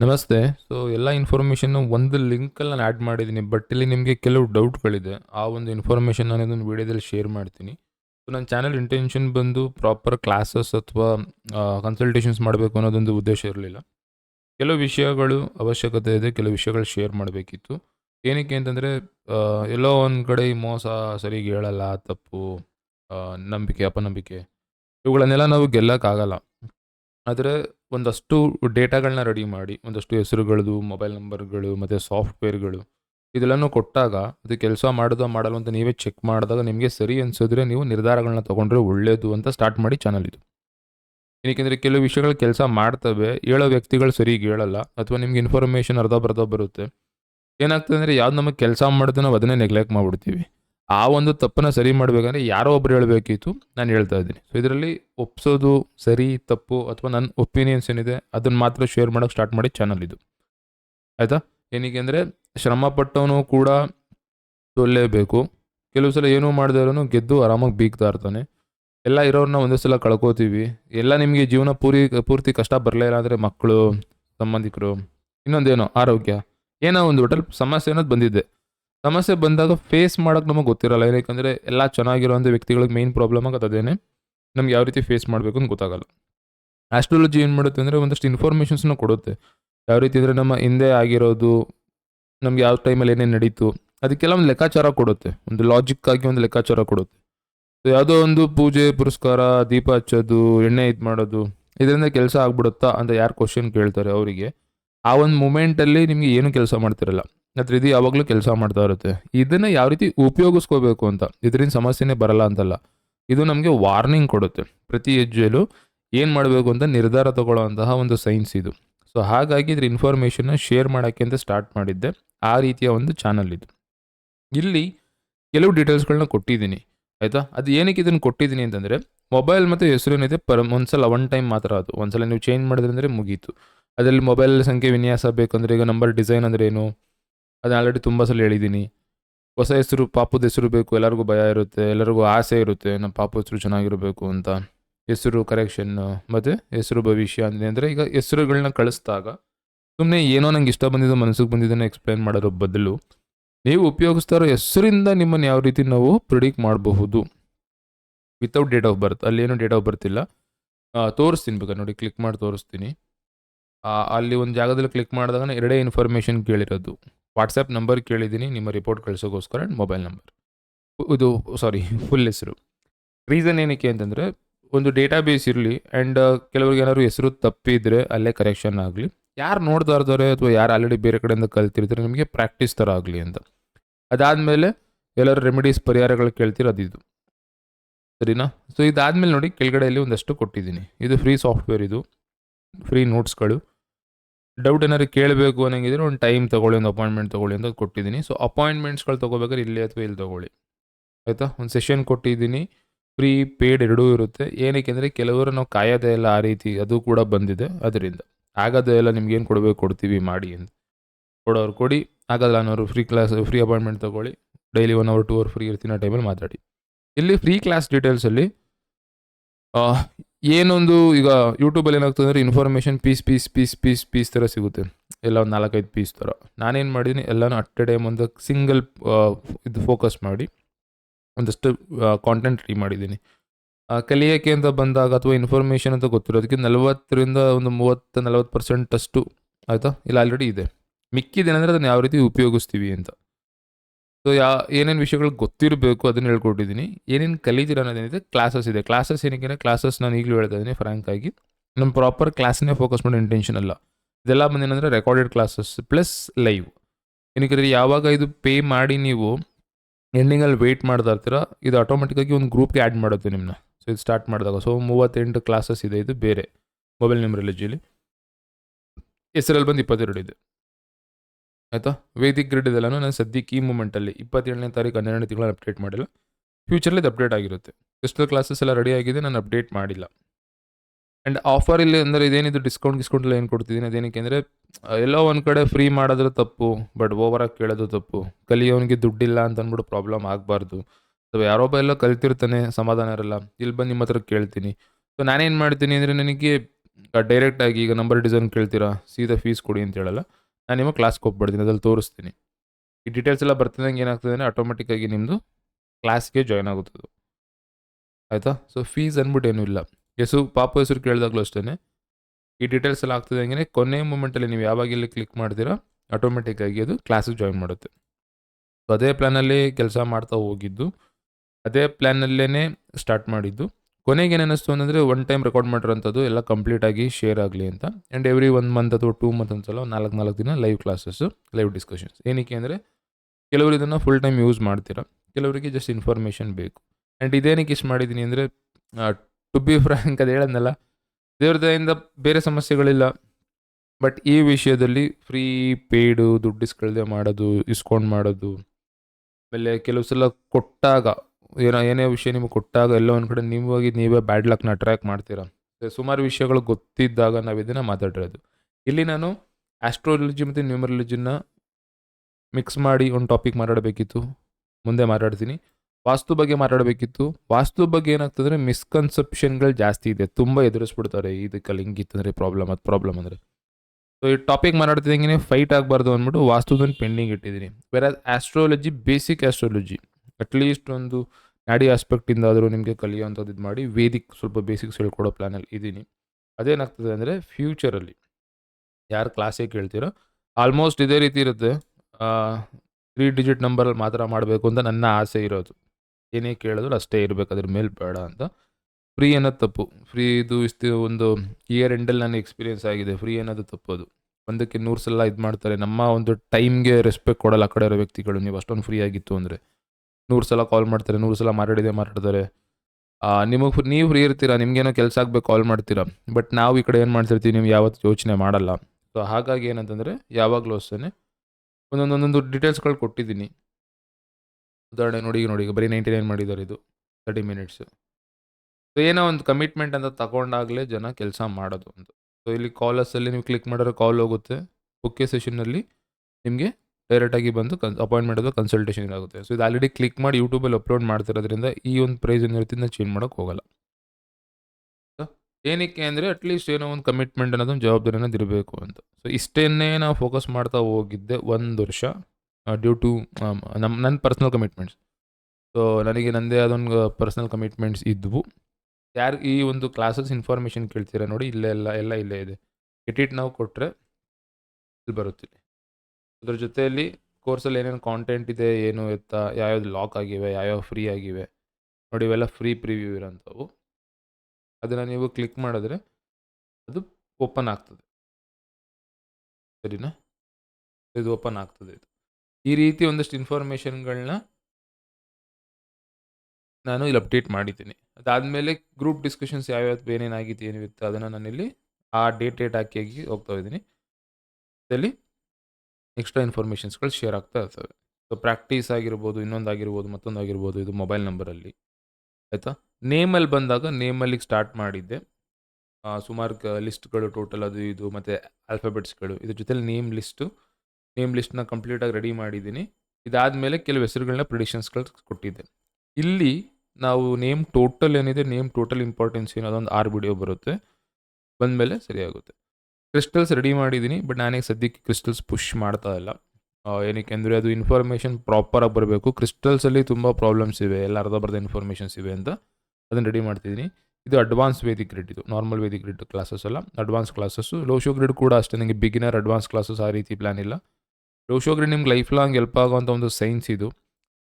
ನಮಸ್ತೆ. ಸೊ, ಎಲ್ಲ ಇನ್ಫಾರ್ಮೇಷನ್ನು ಒಂದು ಲಿಂಕಲ್ಲಿ ನಾನು ಆ್ಯಡ್ ಮಾಡಿದ್ದೀನಿ. ಬಟ್ ಇಲ್ಲಿ ನಿಮಗೆ ಕೆಲವು ಡೌಟ್‌ಗಳಿದೆ. ಆ ಒಂದು ಇನ್ಫಾರ್ಮೇಷನ್ ನಾನು ಇದೊಂದು ವಿಡಿಯೋದಲ್ಲಿ ಶೇರ್ ಮಾಡ್ತೀನಿ. ಸೊ, ನನ್ನ ಚಾನಲ್ ಇಂಟೆನ್ಷನ್ ಬಂದು ಪ್ರಾಪರ್ ಕ್ಲಾಸಸ್ ಅಥವಾ ಕನ್ಸಲ್ಟೇಷನ್ಸ್ ಮಾಡಬೇಕು ಅನ್ನೋದೊಂದು ಉದ್ದೇಶ ಇರಲಿಲ್ಲ. ಕೆಲವು ವಿಷಯಗಳು ಅವಶ್ಯಕತೆ ಇದೆ. ಕೆಲವು ವಿಷಯಗಳು ಶೇರ್ ಮಾಡಬೇಕಿತ್ತು. ಏನಕ್ಕೆ ಅಂತಂದರೆ ಎಲ್ಲೋ ಒಂದು ಕಡೆ ಮೋಸ, ಸರಿಗೆ ಹೇಳಲ್ಲ, ತಪ್ಪು, ನಂಬಿಕೆ, ಅಪನಂಬಿಕೆ ಇವುಗಳನ್ನೆಲ್ಲ ನಾವು ಗೆಲ್ಲಕ್ಕಾಗಲ್ಲ. ಆದರೆ ಒಂದಷ್ಟು ಡೇಟಾಗಳನ್ನ ರೆಡಿ ಮಾಡಿ, ಒಂದಷ್ಟು ಹೆಸರುಗಳದು ಮೊಬೈಲ್ ನಂಬರ್‌ಗಳು ಮತ್ತು ಸಾಫ್ಟ್‌ವೇರ್‌ಗಳು ಇದೆಲ್ಲನೂ ಕೊಟ್ಟಾಗ ಅದು ಕೆಲಸ ಮಾಡೋದೋ ಮಾಡಲ್ಲ ಅಂತ ನೀವೇ ಚೆಕ್ ಮಾಡಿದಾಗ ನಿಮಗೆ ಸರಿ ಅನಿಸಿದ್ರೆ ನೀವು ನಿರ್ಧಾರಗಳನ್ನ ತೊಗೊಂಡ್ರೆ ಒಳ್ಳೆಯದು ಅಂತ ಸ್ಟಾರ್ಟ್ ಮಾಡಿ ಚಾನಲ್ ಇದು. ಏನಕ್ಕೆಂದರೆ ಕೆಲವು ವಿಷಯಗಳು ಕೆಲಸ ಮಾಡ್ತವೆ. ಹೇಳೋ ವ್ಯಕ್ತಿಗಳು ಸರಿ ಹೇಳಲ್ಲ ಅಥವಾ ನಿಮ್ಗೆ ಇನ್ಫಾರ್ಮೇಷನ್ ಅರ್ಧಂಬರ್ಧ ಬರುತ್ತೆ. ಏನಾಗ್ತದೆ ಅಂದರೆ ಯಾವ್ದು ನಮಗೆ ಕೆಲಸ ಮಾಡಿದ್ರೆ ನಾವು ಅದನ್ನೇ ನೆಗ್ಲೆಕ್ಟ್ ಮಾಡ್ಬಿಡ್ತೀವಿ. ಆ ಒಂದು ತಪ್ಪನ್ನ ಸರಿ ಮಾಡಬೇಕಂದ್ರೆ ಯಾರೋ ಒಬ್ರು ಹೇಳಬೇಕಿತ್ತು. ನಾನು ಹೇಳ್ತಾ ಇದ್ದೀನಿ. ಸೊ, ಇದರಲ್ಲಿ ಒಪ್ಸೋದು ಸರಿ, ತಪ್ಪು ಅಥವಾ ನನ್ನ ಒಪಿನಿಯನ್ಸ್ ಏನಿದೆ ಅದನ್ನು ಮಾತ್ರ ಶೇರ್ ಮಾಡೋಕ್ಕೆ ಸ್ಟಾರ್ಟ್ ಮಾಡಿ ಚಾನಲ್ ಇದು. ಆಯಿತಾ? ಏನಕ್ಕೆ ಅಂದರೆ ಶ್ರಮಪಟ್ಟವನು ಕೂಡ ಸೋಲ್ಲೇಬೇಕು. ಕೆಲವು ಸಲ ಏನೂ ಇರೋನು ಗೆದ್ದು ಆರಾಮಾಗಿ ಬೀಗ್ತಾ ಇರ್ತಾನೆ. ಎಲ್ಲ ಇರೋರನ್ನ ಒಂದೇ ಸಲ ಕಳ್ಕೋತೀವಿ. ಎಲ್ಲ ನಿಮಗೆ ಜೀವನ ಪೂರಿ ಪೂರ್ತಿ ಕಷ್ಟ ಬರಲೇ ಇಲ್ಲ ಅಂದರೆ ಮಕ್ಕಳು, ಸಂಬಂಧಿಕರು, ಇನ್ನೊಂದೇನೋ ಆರೋಗ್ಯ ಏನೋ ಒಂದು ಒಟ್ಟಲ್ಲಿ ಸಮಸ್ಯೆ ಅನ್ನೋದು ಬಂದಿದ್ದೆ. ಸಮಸ್ಯೆ ಬಂದಾಗ ಫೇಸ್ ಮಾಡೋಕ್ಕೆ ನಮಗೆ ಗೊತ್ತಿರಲ್ಲ. ಏನಕ್ಕಂದರೆ ಎಲ್ಲ ಚೆನ್ನಾಗಿರೋಂಥ ವ್ಯಕ್ತಿಗಳಿಗೆ ಮೇನ್ ಪ್ರಾಬ್ಲಮ್ ಆಗೋದು ಅದೇನೆ ನಮ್ಗೆ ಯಾವ ರೀತಿ ಫೇಸ್ ಮಾಡಬೇಕು ಅಂತ ಗೊತ್ತಾಗಲ್ಲ. ಆಸ್ಟ್ರಾಲಜಿ ಏನು ಮಾಡುತ್ತೆ ಅಂದರೆ ಒಂದಷ್ಟು ಇನ್ಫಾರ್ಮೇಷನ್ಸ್‌ನ ಕೊಡುತ್ತೆ. ಯಾವ ರೀತಿ ಅಂದರೆ ನಮ್ಮ ಹಿಂದೆ ಆಗಿರೋದು, ನಮ್ಗೆ ಯಾವ ಟೈಮಲ್ಲಿ ಏನೇನು ನಡೀತು ಅದಕ್ಕೆಲ್ಲ ಒಂದು ಲೆಕ್ಕಾಚಾರ ಕೊಡುತ್ತೆ. ಒಂದು ಲಾಜಿಕ್ಕಾಗಿ ಒಂದು ಲೆಕ್ಕಾಚಾರ ಕೊಡುತ್ತೆ. ಸೊ, ಯಾವುದೋ ಒಂದು ಪೂಜೆ, ಪುರಸ್ಕಾರ, ದೀಪ ಹಚ್ಚೋದು, ಎಣ್ಣೆ ಇದು ಮಾಡೋದು ಇದರಿಂದ ಕೆಲಸ ಆಗ್ಬಿಡುತ್ತಾ ಅಂತ ಯಾರು ಕ್ವಶನ್ ಕೇಳ್ತಾರೆ ಅವರಿಗೆ ಆ ಒಂದು ಮೂಮೆಂಟಲ್ಲಿ ನಿಮಗೆ ಏನು ಕೆಲಸ ಮಾಡ್ತಿರಲ್ಲ. ಅದ್ರ ಇದು ಯಾವಾಗಲೂ ಕೆಲಸ ಮಾಡ್ತಾ ಇರುತ್ತೆ. ಇದನ್ನು ಯಾವ ರೀತಿ ಉಪಯೋಗಿಸ್ಕೋಬೇಕು ಅಂತ. ಇದರಿಂದ ಸಮಸ್ಯೆನೇ ಬರಲ್ಲ ಅಂತಲ್ಲ. ಇದು ನಮಗೆ ವಾರ್ನಿಂಗ್ ಕೊಡುತ್ತೆ. ಪ್ರತಿ ಹೆಜ್ಜೆಯಲ್ಲೂ ಏನು ಮಾಡಬೇಕು ಅಂತ ನಿರ್ಧಾರ ತಗೊಳ್ಳೋವಂತಹ ಒಂದು ಸೈನ್ಸ್ ಇದು. ಸೊ, ಹಾಗಾಗಿ ಇದ್ರ ಇನ್ಫಾರ್ಮೇಷನ್ನ ಶೇರ್ ಮಾಡೋಕ್ಕೆ ಅಂತ ಸ್ಟಾರ್ಟ್ ಮಾಡಿದ್ದೆ. ಆ ರೀತಿಯ ಒಂದು ಚಾನಲ್ ಇದು. ಇಲ್ಲಿ ಕೆಲವು ಡೀಟೇಲ್ಸ್‌ಗಳನ್ನ ಕೊಟ್ಟಿದ್ದೀನಿ. ಆಯಿತಾ? ಅದು ಏನಕ್ಕೆ ಇದನ್ನು ಕೊಟ್ಟಿದ್ದೀನಿ ಅಂತಂದರೆ ಮೊಬೈಲ್ ಮತ್ತು ಹೆಸರೇನಿದೆ ಪರ್ ಒಂದ್ಸಲ ಒನ್ ಟೈಮ್ ಮಾತ್ರ ಅದು. ಒಂದ್ಸಲ ನೀವು ಚೇಂಜ್ ಮಾಡಿದ್ರೆ ಅಂದರೆ ಮುಗೀತು. ಅದರಲ್ಲಿ ಮೊಬೈಲ್ ಸಂಖ್ಯೆ ವಿನ್ಯಾಸ ಬೇಕಂದರೆ ಈಗ ನಂಬರ್ ಡಿಸೈನ್ ಅಂದರೆ ಏನು? ಅದನ್ನ ಆಲ್ರೆಡಿ ತುಂಬ ಸಲ ಹೇಳಿದ್ದೀನಿ. ಹೊಸ ಹೆಸರು, ಪಾಪದ ಹೆಸರು ಬೇಕು, ಎಲ್ಲರಿಗೂ ಭಯ ಇರುತ್ತೆ. ಎಲ್ಲರಿಗೂ ಆಸೆ ಇರುತ್ತೆ, ನಮ್ಮ ಪಾಪ ಹೆಸರು ಚೆನ್ನಾಗಿರಬೇಕು ಅಂತ. ಹೆಸರು ಕರೆಕ್ಷನ್ನು ಮತ್ತು ಹೆಸರು ಭವಿಷ್ಯ ಅಂದರೆ ಈಗ ಹೆಸರುಗಳನ್ನ ಕಳಿಸಿದಾಗ ಸುಮ್ಮನೆ ಏನೋ ನಂಗೆ ಇಷ್ಟ ಬಂದಿದ್ದು, ಮನಸ್ಸಿಗೆ ಬಂದಿದ್ದನ್ನು ಎಕ್ಸ್‌ಪ್ಲೇನ್ ಮಾಡೋದ್ರ ಬದಲು ನೀವು ಉಪಯೋಗಿಸ್ತಾ ಇರೋ ಹೆಸರಿಂದ ನಿಮ್ಮನ್ನು ಯಾವ ರೀತಿ ನಾವು ಪ್ರಿಡಿಕ್ಟ್ ಮಾಡಬಹುದು. ವಿತೌಟ್ ಡೇಟ್ ಆಫ್ ಬರ್ತ್ ಏನೂ ಡೇಟ್ ಆಫ್ ಬರ್ತ್ ಇಲ್ಲ. ತೋರಿಸ್ತೀನಿ ಬೇಕಾ ನೋಡಿ ಕ್ಲಿಕ್ ಮಾಡಿ ತೋರಿಸ್ತೀನಿ. ಅಲ್ಲಿ ಒಂದು ಜಾಗದಲ್ಲಿ ಕ್ಲಿಕ್ ಮಾಡಿದಾಗ ಎರಡೇ ಇನ್ಫಾರ್ಮೇಷನ್ ಕೇಳಿರೋದು. ವಾಟ್ಸಾಪ್ ನಂಬರ್ ಕೇಳಿದ್ದೀನಿ ನಿಮ್ಮ ರಿಪೋರ್ಟ್ ಕಳಿಸೋಕ್ಕೋಸ್ಕರ ಆ್ಯಂಡ್ ಮೊಬೈಲ್ ನಂಬರ್. ಇದು ಸಾರಿ ಫುಲ್ ಹೆಸರು. ರೀಸನ್ ಏನಕ್ಕೆ ಅಂತಂದರೆ ಒಂದು ಡೇಟಾ ಬೇಸ್ ಇರಲಿ ಆ್ಯಂಡ್ ಕೆಲವ್ರಿಗೆ ಏನಾದ್ರು ಹೆಸರು ತಪ್ಪಿದ್ರೆ ಅಲ್ಲೇ ಕರೆಕ್ಷನ್ ಆಗಲಿ. ಯಾರು ನೋಡ್ತಾ ಇರ್ತಾರೆ ಅಥವಾ ಯಾರು ಆಲ್ರೆಡಿ ಬೇರೆ ಕಡೆಯಿಂದ ಕಲ್ತಿರ್ತಾರೆ ನಿಮಗೆ ಪ್ರಾಕ್ಟೀಸ್ ಥರ ಆಗಲಿ ಅಂತ. ಅದಾದಮೇಲೆ ಎಲ್ಲರೂ ರೆಮಿಡೀಸ್ ಪರಿಹಾರಗಳು ಕೇಳ್ತೀರ ಅದಿದು. ಸರಿನಾ? ಸೊ, ಇದಾದಮೇಲೆ ನೋಡಿ ಕೆಳಗಡೆಯಲ್ಲಿ ಒಂದಷ್ಟು ಕೊಟ್ಟಿದ್ದೀನಿ. ಇದು ಫ್ರೀ ಸಾಫ್ಟ್‌ವೇರ್ ಇದು. ಫ್ರೀ ನೋಟ್ಸ್‌ಗಳು. ಡೌಟ್ ಏನಾದ್ರು ಕೇಳಬೇಕು ಅನ್ನಂಗಿದ್ರೆ ಒಂದು ಟೈಮ್ ತಗೊಳ್ಳಿ, ಒಂದು ಅಪಾಯಿಂಟ್ಮೆಂಟ್ ತಗೊಳ್ಳಿ ಅಂತ ಕೊಟ್ಟಿದ್ದೀನಿ. ಸೊ, ಅಪಾಯಿಂಟ್ಮೆಂಟ್ಸ್‌ಗಳು ತೊಗೋಬೇಕಾದ್ರೆ ಇಲ್ಲಿ ಅಥವಾ ಇಲ್ಲಿ ತಗೊಳ್ಳಿ. ಆಯಿತಾ? ಒಂದು ಸೆಷನ್ ಕೊಟ್ಟಿದ್ದೀನಿ. ಫ್ರೀ, ಪೇಯ್ಡ್ ಎರಡೂ ಇರುತ್ತೆ. ಏನಕ್ಕೆ ಅಂದರೆ ಕೆಲವರು ನಾವು ಕಾಯೋದೇ ಇಲ್ಲ ಆ ರೀತಿ ಅದು ಕೂಡ ಬಂದಿದೆ ಅದರಿಂದ. ಆಗೋದೇ ಇಲ್ಲ ನಿಮ್ಗೇನು ಕೊಡಬೇಕು ಕೊಡ್ತೀವಿ ಮಾಡಿ ಅಂತ. ಕೊಡೋರು ಕೊಡಿ. ಆಗೋಲ್ಲ ಅನ್ನೋರು ಫ್ರೀ ಕ್ಲಾಸ್ ಫ್ರೀ ಅಪಾಯಿಂಟ್ಮೆಂಟ್ ತಗೊಳ್ಳಿ. Daily one hour, two hour free ಇರ್ತೀನಿ ಆ ಟೈಮಲ್ಲಿ ಮಾತಾಡಿ. ಇಲ್ಲಿ ಫ್ರೀ ಕ್ಲಾಸ್ ಡೀಟೇಲ್ಸಲ್ಲಿ ಏನೊಂದು ಈಗ ಯೂಟ್ಯೂಬಲ್ಲಿ ಏನಾಗ್ತದೆ ಅಂದರೆ information piece, piece, piece, piece, piece ಥರ ಸಿಗುತ್ತೆ. ಎಲ್ಲ ಒಂದು 4, 5 ಪೀಸ್ ಥರ. ನಾನೇನು ಮಾಡಿದ್ದೀನಿ ಎಲ್ಲನೂ ಅಟ್ ಎ ಟೈಮ್ ಒಂದು ಸಿಂಗಲ್ ಇದು ಫೋಕಸ್ ಮಾಡಿ ಒಂದಷ್ಟು ಕಾಂಟೆಂಟ್ ರೆಡಿ ಮಾಡಿದ್ದೀನಿ. ಕಲಿಯೋಕ್ಕೆ ಅಂತ ಬಂದಾಗ ಅಥವಾ ಇನ್ಫಾರ್ಮೇಷನ್ ಅಂತ ಗೊತ್ತಿರೋದಕ್ಕೆ 40ರಿಂದ ಒಂದು 30, 40% ಅಷ್ಟು ಆಯಿತಾ? ಇಲ್ಲ ಆಲ್ರೆಡಿ ಇದೆ. ಮಿಕ್ಕಿದೇನೆಂದರೆ ಅದನ್ನು ಯಾವ ರೀತಿ ಉಪಯೋಗಿಸ್ತೀವಿ ಅಂತ. ಸೊ, ಯಾ ಏನೇನು ವಿಷಯಗಳು ಗೊತ್ತಿರಬೇಕು ಅದನ್ನ ಹೇಳ್ಕೊಟ್ಟಿದ್ದೀನಿ. ಏನೇನು ಕಲಿತೀರ ಅನ್ನೋದೇನಿದೆ ಕ್ಲಾಸಸ್ ಇದೆ. ಕ್ಲಾಸಸ್ ಏನಕ್ಕೆ ಕ್ಲಾಸಸ್ ನಾನು ಈಗಲೂ ಹೇಳ್ತಾ ಇದ್ದೀನಿ ಫ್ರಾಂಕ್ ಆಗಿ. ನಮ್ಮ ಪ್ರಾಪರ್ ಕ್ಲಾಸನ್ನೇ ಫೋಕಸ್ ಮಾಡೋ ಇಂಟೆನ್ಷನ್ ಅಲ್ಲ. ಇದೆಲ್ಲ ಬಂದೇನಂದ್ರೆ ರೆಕಾರ್ಡೆಡ್ ಕ್ಲಾಸಸ್ ಪ್ಲಸ್ ಲೈವ್. ಏನಕ್ಕೆ ಯಾವಾಗ ಇದು ಪೇ ಮಾಡಿ ನೀವು ಎಂಡಿಂಗಲ್ಲಿ ವೆಯ್ಟ್ ಮಾಡ್ತಾ ಇರ್ತೀರ ಇದು ಆಟೋಮೆಟಿಕ್ಕಾಗಿ ಒಂದು ಗ್ರೂಪ್‌ಗೆ ಆ್ಯಡ್ ಮಾಡುತ್ತೆ ನಿಮ್ಮನ್ನ. ಸೊ, ಇದು ಸ್ಟಾರ್ಟ್ ಮಾಡಿದಾಗ. ಸೊ, 38 ಕ್ಲಾಸಸ್ ಇದೆ ಇದು ಬೇರೆ ಮೊಬೈಲ್ ನಂಬರ್ ನ್ಯೂಮರಾಲಜಿಲಿ. ಹೆಸರಲ್ಲಿ ಬಂದು 22 ಇದೆ. ಆಯಿತಾ? ವೇದಿಕ್ ಗ್ರಿಡ್ ಇದೆಲ್ಲ ನಾನು ಸದ್ಯಕ್ಕೆ ಈ ಮೂಮೆಂಟಲ್ಲಿ 27ನೇ ತಾರೀಕು 12ನೇ ತಿಂಗಳಲ್ಲಿ ಅಪ್ಡೇಟ್ ಮಾಡಿಲ್ಲ. ಫ್ಯೂಚರಲ್ಲಿ ಇದು ಅಪ್ಡೇಟ್ ಆಗಿರುತ್ತೆ. ಕ್ರಿಸ್ಟಲ್ ಕ್ಲಾಸಸ್ ಎಲ್ಲ ರೆಡಿ ಆಗಿದೆ ನಾನು ಅಪ್ಡೇಟ್ ಮಾಡಿಲ್ಲ. ಆ್ಯಂಡ್ ಆಫರ್ ಇಲ್ಲಿ ಅಂದರೆ ಇದೇನಿದು ಡಿಸ್ಕೌಂಟ್ ಎಲ್ಲ ಏನು ಕೊಡ್ತಿದ್ದೀನಿ ಅದೇನಕ್ಕೆ ಅಂದರೆ ಎಲ್ಲೋ ಒಂದು ಕಡೆ ಫ್ರೀ ಮಾಡಿದ್ರೆ ತಪ್ಪು. ಬಟ್ ಓವರಾಗಿ ಕೇಳೋದು ತಪ್ಪು. ಕಲಿಯೋನಿಗೆ ದುಡ್ಡಿಲ್ಲ ಅಂತ ಅಂದ್ಬಿಟ್ಟು ಪ್ರಾಬ್ಲಮ್ ಆಗಬಾರ್ದು. ಅಥವಾ ಯಾರೊಬ್ಬ ಎಲ್ಲೋ ಕಲ್ತಿರ್ತಾನೆ ಸಮಾಧಾನ ಇರಲ್ಲ. ಇಲ್ಲಿ ಬಂದು ನಿಮ್ಮ ಹತ್ರ ಕೇಳ್ತೀನಿ. ಸೊ, ನಾನೇನು ಮಾಡ್ತೀನಿ ಅಂದರೆ ನನಗೆ ಡೈರೆಕ್ಟಾಗಿ ಈಗ ನಂಬರ್ ಡಿಸೈನ್ ಕೇಳ್ತೀರಾ ಸೀದಾ ಫೀಸ್ ಕೊಡಿ ಅಂತ ಹೇಳಲ್ಲ ನಾನು ನಿಮಗೆ ಕ್ಲಾಸ್ಗೆ ಹೋಗ್ಬಿಡ್ತೀನಿ, ಅದ್ರಲ್ಲಿ ತೋರಿಸ್ತೀನಿ. ಈ ಡೀಟೇಲ್ಸ್ ಎಲ್ಲ ಬರ್ತಿದ್ದಂಗೆ ಏನಾಗ್ತದೆ ಅಂದರೆ ಆಟೋಮೆಟಿಕ್ಕಾಗಿ ನಿಮ್ಮದು ಕ್ಲಾಸ್ಗೆ ಜಾಯ್ನ್ ಆಗುತ್ತದೆ. ಆಯಿತಾ? ಸೊ ಫೀಸ್ ಅಂದ್ಬಿಟ್ಟು ಏನೂ ಇಲ್ಲ. ಹೆಸರು ಪಾಪ ಹೆಸರು ಕೇಳಿದಾಗಲೂ ಅಷ್ಟೇ ಈ ಡೀಟೇಲ್ಸ್ ಎಲ್ಲ ಆಗ್ತದೆ ಹಂಗೆ ಕೊನೆಯ ಮೂಮೆಂಟಲ್ಲಿ ನೀವು ಯಾವಾಗ ಇಲ್ಲಿ ಕ್ಲಿಕ್ ಮಾಡ್ತೀರಾ ಆಟೋಮೆಟಿಕ್ಕಾಗಿ ಅದು ಕ್ಲಾಸಿಗೆ ಜಾಯ್ನ್ ಮಾಡುತ್ತೆ. ಸೊ ಅದೇ ಪ್ಲ್ಯಾನಲ್ಲಿ ಕೆಲಸ ಮಾಡ್ತಾ ಹೋಗಿದ್ದು, ಅದೇ ಪ್ಲ್ಯಾನಲ್ಲೇ ಸ್ಟಾರ್ಟ್ ಮಾಡಿದ್ದು. ಕೊನೆಗೆ ಏನಿಸ್ತು ಅಂತಂದರೆ ಒನ್ ಟೈಮ್ ರೆಕಾರ್ಡ್ ಮಾಡಿರೋಂಥದ್ದು ಎಲ್ಲ ಕಂಪ್ಲೀಟಾಗಿ ಶೇರ್ ಆಗಲಿ ಅಂತ. ಆ್ಯಂಡ್ ಎವ್ರಿ ಒನ್ ಮಂತ್ ಅಥವಾ ಟೂ ಮಂತ್ ಅಂತಲ್ಲ ನಾಲ್ಕು ನಾಲ್ಕು ದಿನ ಲೈವ್ ಕ್ಲಾಸಸ್ಸು ಲೈವ್ ಡಿಸ್ಕಷನ್ಸ್ ಏನಕ್ಕೆ ಅಂದರೆ ಕೆಲವರು ಇದನ್ನು ಫುಲ್ ಟೈಮ್ ಯೂಸ್ ಮಾಡ್ತೀರಾ. ಕೆಲವರಿಗೆ ಜಸ್ಟ್ ಇನ್ಫಾರ್ಮೇಷನ್ ಬೇಕು. ಆ್ಯಂಡ್ ಇದೇನಕ್ಕೆ ಇಷ್ಟು ಮಾಡಿದ್ದೀನಿ ಅಂದರೆ ಟು ಬಿ ಫ್ರ್ಯಾಂಕ್ ಅದು ಹೇಳದ್ನಲ್ಲ ದೇವ್ರದಿಂದ ಬೇರೆ ಸಮಸ್ಯೆಗಳಿಲ್ಲ. ಬಟ್ ಈ ವಿಷಯದಲ್ಲಿ ಫ್ರೀ ಪೇಯ್ಡು ದುಡ್ಡು ಇಸ್ಕೊಳ್ದೆ ಮಾಡೋದು, ಇಸ್ಕೊಂಡು ಮಾಡೋದು, ಆಮೇಲೆ ಕೆಲವು ಸಲ ಕೊಟ್ಟಾಗ ಏನೋ, ಏನೇ ವಿಷಯ ನಿಮಗೆ ಕೊಟ್ಟಾಗ ಎಲ್ಲೋ ಒಂದು ಕಡೆ ನೀವಾಗಿ ನೀವೇ ಬ್ಯಾಡ್ ಲಕ್ನ ಅಟ್ರ್ಯಾಕ್ಟ್ ಮಾಡ್ತೀರಾ? ಸುಮಾರು ವಿಷಯಗಳು ಗೊತ್ತಿದ್ದಾಗ ನಾವು ಇದನ್ನು ಮಾತಾಡಿರೋದು. ಇಲ್ಲಿ ನಾನು ಆಸ್ಟ್ರಾಲಜಿ ಮತ್ತು ನ್ಯೂಮರಾಲಜಿನ ಮಿಕ್ಸ್ ಮಾಡಿ ಒಂದು ಟಾಪಿಕ್ ಮಾತಾಡಬೇಕಿತ್ತು. ಮುಂದೆ ಮಾತಾಡ್ತೀನಿ. ವಾಸ್ತು ಬಗ್ಗೆ ಮಾತಾಡಬೇಕಿತ್ತು. ವಾಸ್ತು ಬಗ್ಗೆ ಏನಾಗ್ತದೆ ಮಿಸ್ಕನ್ಸೆಪ್ಷನ್ಗಳು ಜಾಸ್ತಿ ಇದೆ. ತುಂಬ ಎದುರಿಸ್ಬಿಡ್ತಾರೆ ಇದಕ್ಕೆ ಹಿಂಗಿತ್ತಂದರೆ ಪ್ರಾಬ್ಲಮ್ ಅದು ಪ್ರಾಬ್ಲಮ್ ಅಂದರೆ. ಸೊ ಈ ಟಾಪಿಕ್ ಮಾತಾಡ್ತಿದ್ದಂಗೆ ಫೈಟ್ ಆಗಬಾರ್ದು ಅಂದ್ಬಿಟ್ಟು ವಾಸ್ತುದನ್ನು ಪೆಂಡಿಂಗ್ ಇಟ್ಟಿದ್ದೀನಿ. ಬೇರೆ ಆಸ್ಟ್ರಾಲಜಿ ಬೇಸಿಕ್ ಆಸ್ಟ್ರಾಲಜಿ ಅಟ್ಲೀಸ್ಟ್ ಒಂದು ನಾಡಿ ಆಸ್ಪೆಕ್ಟಿಂದಾದರೂ ನಿಮಗೆ ಕಲಿಯೋವಂಥದ್ದು ಇದು ಮಾಡಿ. ವೇದಿಕ್ ಸ್ವಲ್ಪ ಬೇಸಿಕ್ಸ್ ಹೇಳ್ಕೊಡೋ ಪ್ಲ್ಯಾನಲ್ಲಿ ಇದ್ದೀನಿ. ಅದೇನಾಗ್ತದೆ ಅಂದರೆ ಫ್ಯೂಚರಲ್ಲಿ ಯಾರು ಕ್ಲಾಸಿಗೆ ಕೇಳ್ತೀರೋ ಆಲ್ಮೋಸ್ಟ್ ಇದೇ ರೀತಿ ಇರುತ್ತೆ. ತ್ರೀ ಡಿಜಿಟ್ ನಂಬರಲ್ಲಿ ಮಾತ್ರ ಮಾಡಬೇಕು ಅಂತ ನನ್ನ ಆಸೆ ಇರೋದು. ಏನೇ ಕೇಳಿದ್ರು ಅಷ್ಟೇ ಇರಬೇಕು, ಅದ್ರ ಮೇಲೆ ಬೇಡ ಅಂತ. ಫ್ರೀ ಅನ್ನೋದು ತಪ್ಪು. ಫ್ರೀ ಇದು ಇಷ್ಟು, ಒಂದು ಇಯರ್ ಎಂಡಲ್ಲಿ ನನಗೆ ಎಕ್ಸ್ಪೀರಿಯೆನ್ಸ್ ಆಗಿದೆ. ಫ್ರೀ ಅನ್ನೋದು ತಪ್ಪೋದು ಒಂದಕ್ಕೆ ನೂರು ಸಲ ಇದು ಮಾಡ್ತಾರೆ. ನಮ್ಮ ಒಂದು ಟೈಮ್ಗೆ ರೆಸ್ಪೆಕ್ಟ್ ಕೊಡಲ್ಲ ಆ ಕಡೆ ಇರೋ ವ್ಯಕ್ತಿಗಳು. ನೀವು ಅಷ್ಟೊಂದು ಫ್ರೀ ಆಗಿತ್ತು ಅಂದರೆ. ನೂರು ಸಲ ಕಾಲ್ ಮಾಡ್ತಾರೆ, ನೂರು ಸಲ ಮಾತಾಡಿದೆ ಮಾತಾಡ್ತಾರೆ. ನಿಮಗೆ ನೀವು ಫ್ರೀ ಇರ್ತೀರಾ, ನಿಮಗೇನೋ ಕೆಲಸ ಆಗಬೇಕು ಕಾಲ್ ಮಾಡ್ತೀರಾ. ಬಟ್ ನಾವು ಈ ಕಡೆ ಏನು ಮಾಡ್ತಿರ್ತೀವಿ, ನೀವು ಯಾವತ್ತು ಯೋಚನೆ ಮಾಡಲ್ಲ. ಸೊ ಹಾಗಾಗಿ ಏನಂತಂದರೆ, ಯಾವಾಗಲೂ ಅಷ್ಟೇ ಒಂದೊಂದೊಂದೊಂದು ಡೀಟೇಲ್ಸ್ಗಳು ಕೊಟ್ಟಿದ್ದೀನಿ. ಉದಾಹರಣೆ ನೋಡಿ ನೋಡಿ ಬರೀ ನೈಂಟಿ ನೈನ್ ಮಾಡಿದ್ದಾರೆ ಇದು ತರ್ಟಿ ಮಿನಿಟ್ಸು ಸೊ ಏನೋ ಒಂದು ಕಮಿಟ್ಮೆಂಟ್ ಅಂತ ತಗೊಂಡಾಗಲೇ ಜನ ಕೆಲಸ ಮಾಡೋದು ಅಂತ. ಸೊ ಇಲ್ಲಿ ಕಾಲರ್ಸಲ್ಲಿ ನೀವು ಕ್ಲಿಕ್ ಮಾಡಿದ್ರೆ ಕಾಲ್ ಹೋಗುತ್ತೆ. ಬುಕ್ಕೆ ಸೆಷನ್ನಲ್ಲಿ ನಿಮಗೆ ಡೈರೆಕ್ಟಾಗಿ ಬಂದು ಕನ್ ಅಪಾಯಿಂಟ್ಮೆಂಟ್ ಅಥವಾ ಕನ್ಸಲ್ಟೇಷನ್ ಆಗುತ್ತೆ. ಸೊ ಇದು ಆಲ್ರೆಡಿ ಕ್ಲಿಕ್ ಮಾಡಿ ಯೂಟ್ಯೂಬಲ್ಲಿ ಅಪ್ಲೋಡ್ ಮಾಡ್ತಿರೋದ್ರಿಂದ ಈ ಒಂದು ಪ್ರೈಸ್ ಏನಿರುತ್ತೆ ನಾನು ಚೇಂಜ್ ಮಾಡೋಕ್ಕೆ ಹೋಗಲ್ಲ. ಏನಕ್ಕೆ ಅಂದರೆ ಅಟ್ಲೀಸ್ಟ್ ಏನೋ ಒಂದು ಕಮಿಟ್ಮೆಂಟ್ ಅನ್ನೋದೊಂದು ಅನ್ನೋದು ಇರಬೇಕು ಅಂತ. ಸೊ ಇಷ್ಟೇನೇ ನಾವು ಫೋಕಸ್ ಮಾಡ್ತಾ ಹೋಗಿದ್ದೆ ಒಂದು ವರ್ಷ ಡ್ಯೂ ಟು ನಮ್ಮ ನನ್ನ ಪರ್ಸ್ನಲ್ ಕಮಿಟ್ಮೆಂಟ್ಸ್ ಸೊ ನನಗೆ ನನ್ನದೇ ಆದೊಂದು ಪರ್ಸ್ನಲ್ ಕಮಿಟ್ಮೆಂಟ್ಸ್ ಇದ್ವು. ಯಾರು, ಈ ಒಂದು ಕ್ಲಾಸಸ್ ಇನ್ಫಾರ್ಮೇಷನ್ ಕೇಳ್ತೀರಾ ನೋಡಿ ಇಲ್ಲೇ ಎಲ್ಲ ಎಲ್ಲ ಇಲ್ಲೇ ಇದೆ. ಎಡಿಟ್ ನಾವು ಕೊಟ್ಟರೆ ಇಲ್ಲಿ ಬರುತ್ತೆ ಅದ್ರ ಜೊತೆಯಲ್ಲಿ ಕೋರ್ಸಲ್ಲಿ ಏನೇನು ಕಾಂಟೆಂಟ್ ಇದೆ, ಏನು ಎತ್ತ ಯಾವ್ಯಾವ್ದು ಲಾಕ್ ಆಗಿವೆ, ಯಾವ್ಯಾವ ಫ್ರೀ ಆಗಿವೆ, ನೋಡಿ ಇವೆಲ್ಲ ಫ್ರೀ ಪ್ರಿವ್ಯೂ ಇರೋಂಥವು. ಅದನ್ನು ನೀವು ಕ್ಲಿಕ್ ಮಾಡಿದ್ರೆ ಅದು ಓಪನ್ ಆಗ್ತದೆ. ಸರಿನಾ? ಇದು ಓಪನ್ ಆಗ್ತದೆ ಇದು. ಈ ರೀತಿ ಒಂದಷ್ಟು ಇನ್ಫಾರ್ಮೇಷನ್ಗಳನ್ನ ನಾನು ಇಲ್ಲಿ ಅಪ್ಡೇಟ್ ಮಾಡಿದ್ದೀನಿ. ಅದಾದಮೇಲೆ ಗ್ರೂಪ್ ಡಿಸ್ಕಷನ್ಸ್ ಯಾವ್ಯಾವ ಏನೇನಾಗಿತ್ತು ಏನಿತ್ತು ಅದನ್ನು ನಾನಿಲ್ಲಿ ಆ ಡೇಟ್ ಡೇಟ್ ಹಾಕಿ ಹಾಕಿ ಹೋಗ್ತಾ ಇದ್ದೀನಿ. ಇದರಲ್ಲಿ ಎಕ್ಸ್ಟ್ರಾ ಇನ್ಫಾರ್ಮೇಷನ್ಸ್ಗಳು ಶೇರ್ ಆಗ್ತಾ ಇರ್ತವೆ. ಸೊ ಪ್ರಾಕ್ಟೀಸ್ ಆಗಿರ್ಬೋದು ಇನ್ನೊಂದು ಆಗಿರ್ಬೋದು ಮತ್ತೊಂದು ಆಗಿರ್ಬೋದು ಇದು ಮೊಬೈಲ್ ನಂಬರಲ್ಲಿ ಆಯಿತಾ ನೇಮಲ್ಲಿ ಬಂದಾಗ ನೇಮಲ್ಲಿಗೆ ಸ್ಟಾರ್ಟ್ ಮಾಡಿದ್ದೆ. ಸುಮಾರು ಲಿಸ್ಟ್ಗಳು ಟೋಟಲ್ ಅದು ಇದು, ಮತ್ತು ಆಲ್ಫಾಬೆಟ್ಸ್ಗಳು ಇದ್ರ ಜೊತೆಲಿ ನೇಮ್ ಲಿಸ್ಟು ನೇಮ್ ಲಿಸ್ಟ್ನ ಕಂಪ್ಲೀಟಾಗಿ ರೆಡಿ ಮಾಡಿದ್ದೀನಿ. ಇದಾದಮೇಲೆ ಕೆಲವು ಹೆಸರುಗಳನ್ನ ಪ್ರಿಡಿಕ್ಷನ್ಸ್ಗಳು ಕೊಟ್ಟಿದ್ದೆ. ಇಲ್ಲಿ ನಾವು ನೇಮ್ ಟೋಟಲ್ ಏನಿದೆ ನೇಮ್ ಟೋಟಲ್ ಇಂಪಾರ್ಟೆನ್ಸ್ ಏನು ಅದೊಂದು ಆರು ವಿಡಿಯೋ ಬರುತ್ತೆ. ಬಂದಮೇಲೆ ಸರಿಯಾಗುತ್ತೆ. ಕ್ರಿಸ್ಟಲ್ಸ್ ರೆಡಿ ಮಾಡಿದ್ದೀನಿ ಬಟ್ ನಾನೇ ಸದ್ಯಕ್ಕೆ ಕ್ರಿಸ್ಟಲ್ಸ್ ಪುಷ್ ಮಾಡ್ತಾ ಇಲ್ಲ. ಏನಕ್ಕೆ ಅಂದರೆ ಅದು ಇನ್ಫಾರ್ಮೇಷನ್ ಪ್ರಾಪರಾಗಿ ಬರಬೇಕು. ಕ್ರಿಸ್ಟಲ್ಸಲ್ಲಿ ತುಂಬ ಪ್ರಾಬ್ಲಮ್ಸ್ ಇವೆ, ಎಲ್ಲ ಅರ್ಧ ಬರ್ಧ ಇನ್ಫಾರ್ಮೇಷನ್ಸ್ ಇವೆ ಅಂತ ಅದನ್ನು ರೆಡಿ ಮಾಡ್ತಿದ್ದೀನಿ. ಇದು ಅಡ್ವಾನ್ಸ್ ವೇದಿಕ್ ಗ್ರಿಡ್ ಇದು ನಾರ್ಮಲ್ ವೇದಿಕ್ ಗ್ರಿಡ್ ಕ್ಲಾಸಸ್ ಅಲ್ಲ. Advance classes Lo Shu grid ಕೂಡ ಅಷ್ಟೇ ನನಗೆ ಬಿಗಿನರ್ ಅಡ್ವಾನ್ಸ್ ಕ್ಲಾಸಸ್ ಆ ರೀತಿ ಪ್ಲ್ಯಾನ್ ಇಲ್ಲ. ಲೋ ಶೋ ಗ್ರಿಡ್ ನಿಮ್ಗೆ ಲೈಫ್ ಲಾಂಗ್ ಎಲ್ಪ್ ಆಗುವಂಥ ಒಂದು ಸೈನ್ಸ್ ಇದು.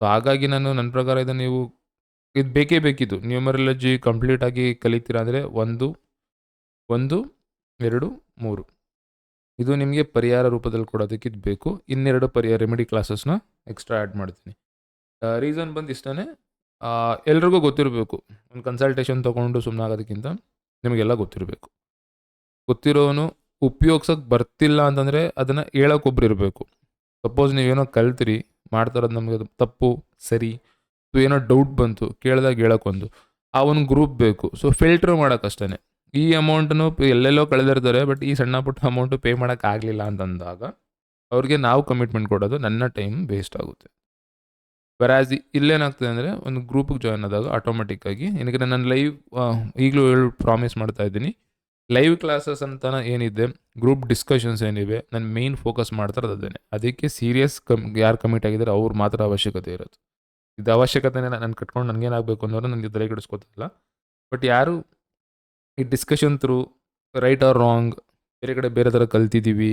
ಸೊ ಹಾಗಾಗಿ ನಾನು ನನ್ನ ಪ್ರಕಾರ ಇದನ್ನು ನೀವು, ಇದು ಬೇಕೇ ಬೇಕಿದ್ದು ನ್ಯೂಮರಾಲಜಿ ಕಂಪ್ಲೀಟಾಗಿ ಕಲಿತೀರ ಅಂದರೆ ಒಂದು ಒಂದು ಎರಡು, ಮೂರು. ಇದು ನಿಮಗೆ ಪರಿಹಾರ ರೂಪದಲ್ಲಿ ಕೊಡೋದಕ್ಕೆ ಇದು ಬೇಕು. ಇನ್ನೆರಡು ಪರಿಹಾರ ರೆಮಿಡಿ ಕ್ಲಾಸಸ್ನ ಎಕ್ಸ್ಟ್ರಾ ಆ್ಯಡ್ ಮಾಡ್ತೀನಿ. ರೀಸನ್ ಬಂದು ಇಷ್ಟೇ ಎಲ್ರಿಗೂ ಗೊತ್ತಿರಬೇಕು. ಒಂದು ಕನ್ಸಲ್ಟೇಷನ್ ತೊಗೊಂಡು ಸುಮ್ಮನೆ ಆಗೋದಕ್ಕಿಂತ ನಿಮಗೆಲ್ಲ ಗೊತ್ತಿರಬೇಕು. ಗೊತ್ತಿರೋನು ಉಪಯೋಗ್ಸೋಕ್ಕೆ ಬರ್ತಿಲ್ಲ ಅಂತಂದರೆ ಅದನ್ನು ಹೇಳೋಕ್ಕೊಬ್ರು ಇರಬೇಕು. ಸಪೋಸ್ ನೀವೇನೋ ಕಲ್ತಿರಿ, ಮಾಡ್ತಾರೋದು ನಮಗೆ ಅದು ತಪ್ಪು, ಸರಿ. ಏನೋ ಡೌಟ್ ಬಂತು, ಕೇಳಿದಾಗ ಹೇಳೋಕ್ಕೊಂದು ಆ ಒಂದು ಗ್ರೂಪ್ ಬೇಕು. ಸೊ ಫಿಲ್ಟ್ರ್ ಮಾಡೋಕ್ಕಷ್ಟೇ ಈ ಅಮೌಂಟನ್ನು ಎಲ್ಲೆಲ್ಲೋ ಕಳೆದಿರ್ತಾರೆ, ಬಟ್ ಈ ಸಣ್ಣ ಪುಟ್ಟ ಅಮೌಂಟು ಪೇ ಮಾಡೋಕ್ಕಾಗಲಿಲ್ಲ ಅಂತಂದಾಗ ಅವ್ರಿಗೆ ನಾವು ಕಮಿಟ್ಮೆಂಟ್ ಕೊಡೋದು ನನ್ನ ಟೈಮ್ ವೇಸ್ಟ್ ಆಗುತ್ತೆ. ವೆರಾಸ್ ಇಲ್ಲೇನಾಗ್ತದೆ ಅಂದರೆ ಒಂದು ಗ್ರೂಪಿಗೆ ಜಾಯ್ನ್ ಆದಾಗ ಆಟೋಮೆಟಿಕ್ಕಾಗಿ ಏನಕ್ಕೆ ನಾನು ಲೈವ್ ಈಗಲೂ ಹೇಳಿ ಪ್ರಾಮಿಸ್ ಮಾಡ್ತಾ ಇದ್ದೀನಿ. ಲೈವ್ ಕ್ಲಾಸಸ್ ಅಂತ ಏನಿದೆ ಗ್ರೂಪ್ ಡಿಸ್ಕಷನ್ಸ್ ಏನಿವೆ, ನಾನು ಮೇಯ್ನ್ ಫೋಕಸ್ ಮಾಡ್ತಾ ಇರೋದು ಅದಕ್ಕೆ ಸೀರಿಯಸ್ ಕಮ್ ಯಾರು ಕಮಿಟ್ ಆಗಿದ್ದಾರೆ ಅವ್ರು ಮಾತ್ರ ಅವಶ್ಯಕತೆ ಇರೋದು. ಇದು ಅವಶ್ಯಕತೆನೇ ನಾನು ಕಟ್ಕೊಂಡು ನನಗೇನಾಗಬೇಕು ಅನ್ನೋರು ನನಗೆ ತಲೆ ಕೆಡಿಸ್ಕೊತಿಲ್ಲ ಬಟ್ ಯಾರು ಈ discussion through right or wrong ಬೇರೆ ಕಡೆ ಬೇರೆ ಥರ ಕಲ್ತಿದ್ದೀವಿ,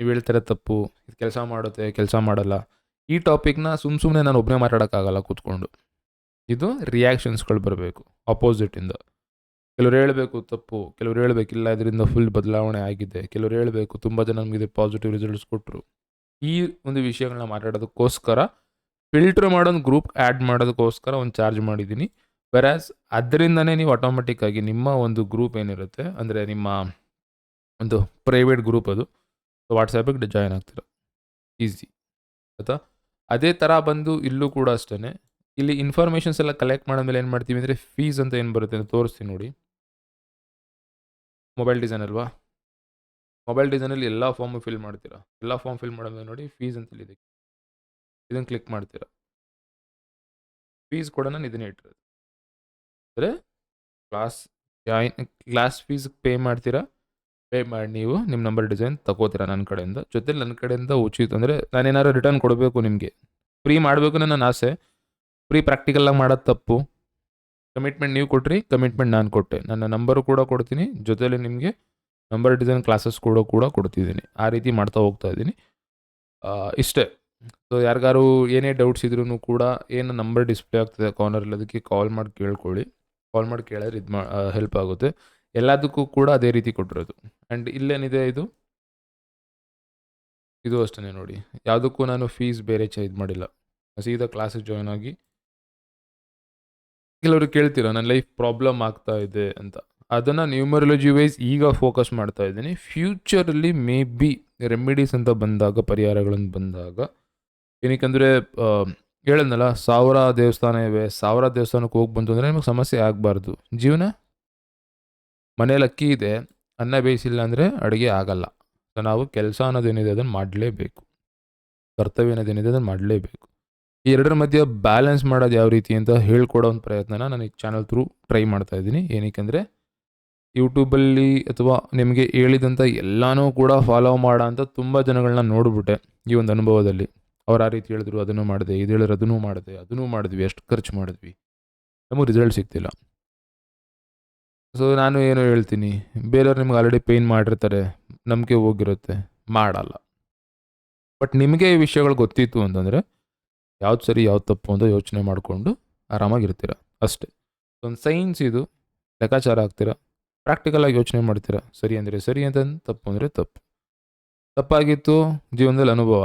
ನೀವು ಹೇಳ್ತಾರೆ ತಪ್ಪು, ಇದು ಕೆಲಸ ಮಾಡುತ್ತೆ, ಕೆಲಸ ಮಾಡಲ್ಲ. ಈ ಟಾಪಿಕ್ನ ಸುಮ್ಮ ಸುಮ್ಮನೆ ನಾನು ಒಬ್ಬನೇ ಮಾತಾಡೋಕ್ಕಾಗಲ್ಲ ಕೂತ್ಕೊಂಡು. ಇದು ರಿಯಾಕ್ಷನ್ಸ್ಗಳು ಬರಬೇಕು ಅಪೋಸಿಟಿಂದ ಕೆಲವ್ರು ಹೇಳಬೇಕು ತಪ್ಪು, ಕೆಲವ್ರು ಹೇಳಬೇಕಿಲ್ಲ, ಇದರಿಂದ ಫುಲ್ ಬದಲಾವಣೆ ಆಗಿದೆ. ಕೆಲವ್ರು ಹೇಳಬೇಕು ತುಂಬ ಜನ ನಮಗೆ ಪಾಸಿಟಿವ್ ರಿಸಲ್ಟ್ಸ್ ಕೊಟ್ಟರು ಈ ಒಂದು ವಿಷಯಗಳನ್ನ ಮಾತಾಡೋದಕ್ಕೋಸ್ಕರ ಫಿಲ್ಟ್ರ್ ಮಾಡೋದು ಗ್ರೂಪ್ ಆ್ಯಡ್ ಮಾಡೋದಕ್ಕೋಸ್ಕರ ಒಂದು ಚಾರ್ಜ್ ಮಾಡಿದ್ದೀನಿ. ವೆರಾಸ್ ಅದರಿಂದನೇ ನೀವು ಆಟೋಮೆಟಿಕ್ ಆಗಿ ನಿಮ್ಮ ಒಂದು ಗ್ರೂಪ್ ಏನಿರುತ್ತೆ, ಅಂದರೆ ನಿಮ್ಮ ಒಂದು ಪ್ರೈವೇಟ್ ಗ್ರೂಪ್ ಅದು ವಾಟ್ಸಪ್ಪಿಗೆ ಜಾಯ್ನ್ ಆಗ್ತೀರ. ಈಸಿ ಆಯಿತಾ? ಅದೇ ಥರ ಬಂದು ಇಲ್ಲೂ ಕೂಡ ಅಷ್ಟೇ ಇಲ್ಲಿ ಇನ್ಫಾರ್ಮೇಷನ್ಸ್ ಎಲ್ಲ ಕಲೆಕ್ಟ್ ಮಾಡಿದ್ಮೇಲೆ ಏನು ಮಾಡ್ತೀವಿ ಅಂದರೆ ಫೀಸ್ ಅಂತ ಏನು ಬರುತ್ತೆ ಅಂತ ತೋರಿಸ್ತೀನಿ ನೋಡಿ. ಮೊಬೈಲ್ ಡಿಸೈನ್ ಅಲ್ವಾ? ಮೊಬೈಲ್ ಡಿಸೈನಲ್ಲಿ ಎಲ್ಲ ಫಾರ್ಮು ಫಿಲ್ ಮಾಡ್ತೀರಾ? ಎಲ್ಲ ಫಾರ್ಮ್ ಫಿಲ್ ಮಾಡಿದ್ಮೇಲೆ ನೋಡಿ ಫೀಸ್ ಅಂತ ಇದೆ ಇದನ್ನು ಕ್ಲಿಕ್ ಮಾಡ್ತೀರಾ? ಫೀಸ್ ಕೂಡ ನಾನು ಇದನ್ನೇ ಇಟ್ಟಿರೋದು. ಅಂದರೆ class join, class fees pay ಮಾಡ್ತೀರಾ? ಪೇ ಮಾಡಿ ನೀವು ನಿಮ್ಮ ನಂಬರ್ ಡಿಸೈನ್ ತಗೋತೀರಾ ನನ್ನ ಕಡೆಯಿಂದ. ಜೊತೆಲಿ ನನ್ನ ಕಡೆಯಿಂದ ಉಚಿತ ಅಂದರೆ ನಾನೇನಾದ್ರು ರಿಟರ್ನ್ ಕೊಡಬೇಕು ನಿಮಗೆ. ಫ್ರೀ ಮಾಡಬೇಕು ನನ್ನ ಆಸೆ. ಫ್ರೀ ಪ್ರಾಕ್ಟಿಕಲಾಗಿ ಮಾಡೋದು ತಪ್ಪು. ಕಮಿಟ್ಮೆಂಟ್ ನೀವು ಕೊಟ್ರಿ, ಕಮಿಟ್ಮೆಂಟ್ ನಾನು ಕೊಟ್ಟೆ. ನನ್ನ ನಂಬರು ಕೂಡ ಕೊಡ್ತೀನಿ. ಜೊತೆಲಿ ನಿಮಗೆ ನಂಬರ್ ಡಿಸೈನ್ ಕ್ಲಾಸಸ್ ಕೂಡ ಕೂಡ ಕೊಡ್ತಿದ್ದೀನಿ. ಆ ರೀತಿ ಮಾಡ್ತಾ ಹೋಗ್ತಾ ಇದ್ದೀನಿ. ಇಷ್ಟೇ. ಸೊ ಯಾರಿಗಾರು ಏನೇ ಡೌಟ್ಸ್ ಇದ್ರೂ ಕೂಡ ಏನು ನಂಬರ್ ಡಿಸ್ಪ್ಲೇ ಆಗ್ತದೆ ಕಾರ್ನರಲ್ಲಿ ಅದಕ್ಕೆ ಕಾಲ್ ಮಾಡಿ ಕೇಳ್ಕೊಳ್ಳಿ. ಕಾಲ್ ಮಾಡಿ ಕೇಳಿದ್ರೆ ಇದು ಮಾ ಹೆಲ್ಪ್ ಆಗುತ್ತೆ. ಎಲ್ಲದಕ್ಕೂ ಕೂಡ ಅದೇ ರೀತಿ ಕೊಟ್ಟಿರೋದು. ಆ್ಯಂಡ್ ಇಲ್ಲೇನಿದೆ ಇದು? ಇದು ಅಷ್ಟೇ ನೋಡಿ. ಯಾವುದಕ್ಕೂ ನಾನು ಫೀಸ್ ಬೇರೆ ಚ, ಇದು ಮಾಡಿಲ್ಲ. ಸೀದಾ ಕ್ಲಾಸಿಗೆ ಜಾಯ್ನ್ ಆಗಿ ಕೆಲವರು ಕೇಳ್ತೀರ ನನ್ನ ಲೈಫ್ ಪ್ರಾಬ್ಲಮ್ ಆಗ್ತಾ ಇದೆ ಅಂತ. ಅದನ್ನು ನ್ಯೂಮರಲಜಿ ವೈಸ್ ಈಗ ಫೋಕಸ್ ಮಾಡ್ತಾ ಇದ್ದೀನಿ. ಫ್ಯೂಚರಲ್ಲಿ ಮೇ ಬಿ ರೆಮಿಡೀಸ್ ಅಂತ ಬಂದಾಗ ಪರಿಹಾರಗಳನ್ನು ಬಂದಾಗ, ಏನಕ್ಕಂದರೆ ಹೇಳದ್ನಲ್ಲ, ಸಾವಿರ ದೇವಸ್ಥಾನ ಇವೆ, ಸಾವಿರ ದೇವಸ್ಥಾನಕ್ಕೆ ಹೋಗಿ ಬಂತು ಅಂದರೆ ನಿಮಗೆ ಸಮಸ್ಯೆ ಆಗಬಾರ್ದು. ಜೀವನ? ಮನೇಲಿ ಅಕ್ಕಿ ಇದೆ, ಅನ್ನ ಬೇಯಿಸಿಲ್ಲ ಅಂದರೆ ಅಡುಗೆ ಆಗಲ್ಲ. ಸೊ ನಾವು ಕೆಲಸ ಅನ್ನೋದೇನಿದೆ ಅದನ್ನು ಮಾಡಲೇಬೇಕು. ಕರ್ತವ್ಯ ಅನ್ನೋದೇನಿದೆ ಅದನ್ನು ಮಾಡಲೇಬೇಕು. ಈ ಎರಡರ ಮಧ್ಯೆ ಬ್ಯಾಲೆನ್ಸ್ ಮಾಡೋದು ಯಾವ ರೀತಿ ಅಂತ ಹೇಳ್ಕೊಡೋ ಒಂದು ಪ್ರಯತ್ನನ ನಾನು ಈ ಚಾನಲ್ ಥ್ರೂ ಟ್ರೈ ಮಾಡ್ತಾ ಇದ್ದೀನಿ. ಏನಕ್ಕೆಂದರೆ ಯೂಟ್ಯೂಬಲ್ಲಿ ಅಥವಾ ನಿಮಗೆ ಹೇಳಿದಂಥ ಎಲ್ಲನೂ ಕೂಡ ಫಾಲೋ ಮಾಡೋ ಅಂತ ತುಂಬ ಜನಗಳನ್ನ ನೋಡಿಬಿಟ್ಟೆ ಈ ಒಂದು ಅನುಭವದಲ್ಲಿ. ಅವ್ರು ಆ ರೀತಿ ಹೇಳಿದ್ರು, ಅದನ್ನು ಮಾಡಿದೆ, ಇದು ಹೇಳಿದ್ರು ಅದನ್ನು ಮಾಡಿದೆ, ಅದನ್ನು ಮಾಡಿದ್ವಿ, ಎಷ್ಟು ಖರ್ಚು ಮಾಡಿದ್ವಿ. ನಮಗೆ ರಿಸಲ್ಟ್ ಸಿಗ್ತಿಲ್ಲ. ಸೊ ನಾನು ಏನು ಹೇಳ್ತೀನಿ, ಬೇರೆಯವ್ರು ನಿಮ್ಗೆ ಆಲ್ರೆಡಿ ಪೇಯ್ನ್ ಮಾಡಿರ್ತಾರೆ, ನಂಬಿಕೆ ಹೋಗಿರುತ್ತೆ, ಮಾಡಲ್ಲ. ಬಟ್ ನಿಮಗೆ ಈ ವಿಷಯಗಳು ಗೊತ್ತಿತ್ತು ಅಂತಂದರೆ, ಯಾವ್ದು ಸರಿ, ಯಾವ್ದು ತಪ್ಪು ಅಂತ ಯೋಚನೆ ಮಾಡಿಕೊಂಡು ಆರಾಮಾಗಿರ್ತೀರ? ಅಷ್ಟೇ. ಒಂದು ಸೈನ್ಸ್ ಇದು, ಲೆಕ್ಕಾಚಾರ ಆಗ್ತೀರ? ಪ್ರಾಕ್ಟಿಕಲಾಗಿ ಯೋಚನೆ ಮಾಡ್ತೀರ? ಸರಿ ಅಂದರೆ ಸರಿ, ಅಂತ ತಪ್ಪು ಅಂದರೆ ತಪ್ಪು. ತಪ್ಪಾಗಿತ್ತು, ಜೀವನದಲ್ಲಿ ಅನುಭವ.